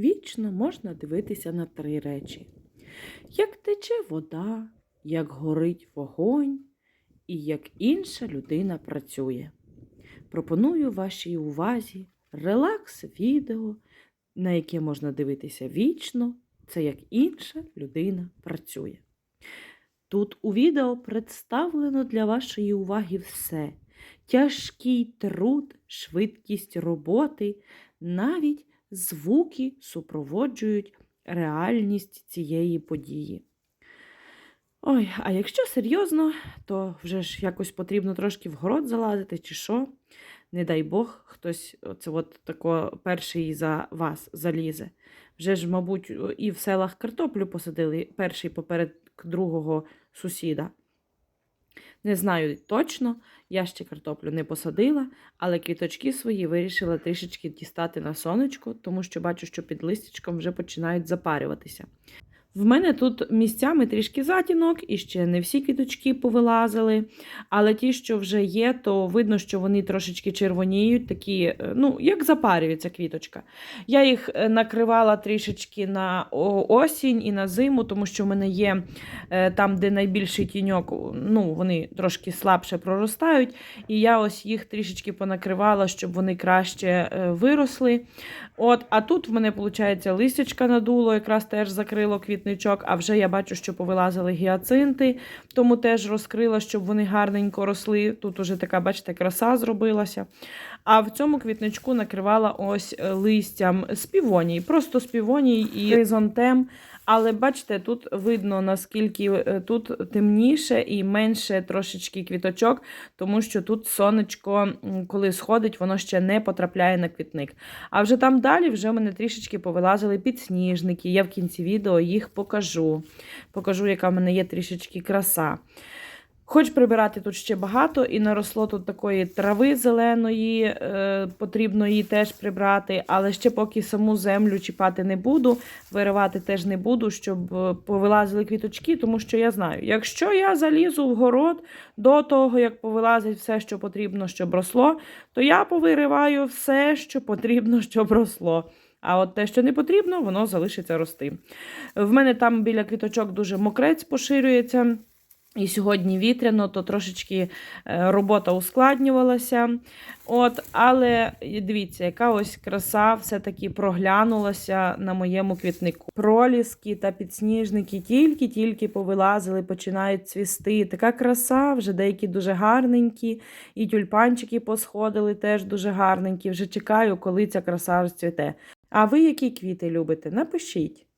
вічно можна дивитися на три речі: як тече вода, як горить вогонь, і як інша людина працює. Пропоную вашій увазі релакс-відео, на яке можна дивитися вічно, це як інша людина працює. Тут у відео представлено для вашої уваги все: тяжкий труд, швидкість роботи, навіть звуки супроводжують реальність цієї події. Ой, а якщо серйозно, то вже ж якось потрібно трошки в город залазити, чи що. Не дай Бог, хтось оце от тако перший за вас залізе. Вже ж, мабуть, і в селах картоплю посадили перший поперед другого сусіда. Не знаю точно, я ще картоплю не посадила, але квіточки свої вирішила трішечки дістати на сонечко, тому що бачу, що під листячком вже починають запарюватися. В мене тут місцями трішки затінок, і ще не всі квіточки повилазили. Але ті, що вже є, то видно, що вони трошечки червоніють, такі, е, ну, як запарюється квіточка. Я їх е, накривала трішечки на осінь і на зиму, тому що в мене є е, там, де найбільший тіньок, ну, вони трошки слабше проростають. І я ось їх трішечки понакривала, щоб вони краще виросли. От, а тут в мене, виходить, листячка надуло, якраз теж закрило квітничок, а вже я бачу, що повилазили гіацинти, тому теж розкрила, щоб вони гарненько росли. Тут уже така, бачите, краса зробилася. А в цьому квітничку накривала ось е, листям з півоній, просто з півоній і хризантем. Але бачите, тут видно, наскільки е, тут темніше і менше трошечки квіточок, тому що тут сонечко, коли сходить, воно ще не потрапляє на квітник. А вже там далі вже в мене трішечки повилазили підсніжники. Я в кінці відео їх покажу. Покажу, яка в мене є трішечки краса. Хоч прибирати тут ще багато, і наросло тут такої трави зеленої, е, потрібно її теж прибрати, але ще поки саму землю чіпати не буду, виривати теж не буду, щоб е, повилазили квіточки, тому що я знаю, якщо я залізу в город до того, як повилазить все, що потрібно, щоб росло, то я повириваю все, що потрібно, щоб росло. А от те, що не потрібно, воно залишиться рости. В мене там біля квіточок дуже мокрець поширюється. І сьогодні вітряно, то трошечки е, робота ускладнювалася. От, але дивіться, яка ось краса все-таки проглянулася на моєму квітнику. Проліски та підсніжники тільки-тільки повилазили, починають цвісти. Така краса, вже деякі дуже гарненькі, і тюльпанчики посходили теж дуже гарненькі. Вже чекаю, коли ця краса розцвіте. А ви які квіти любите? Напишіть.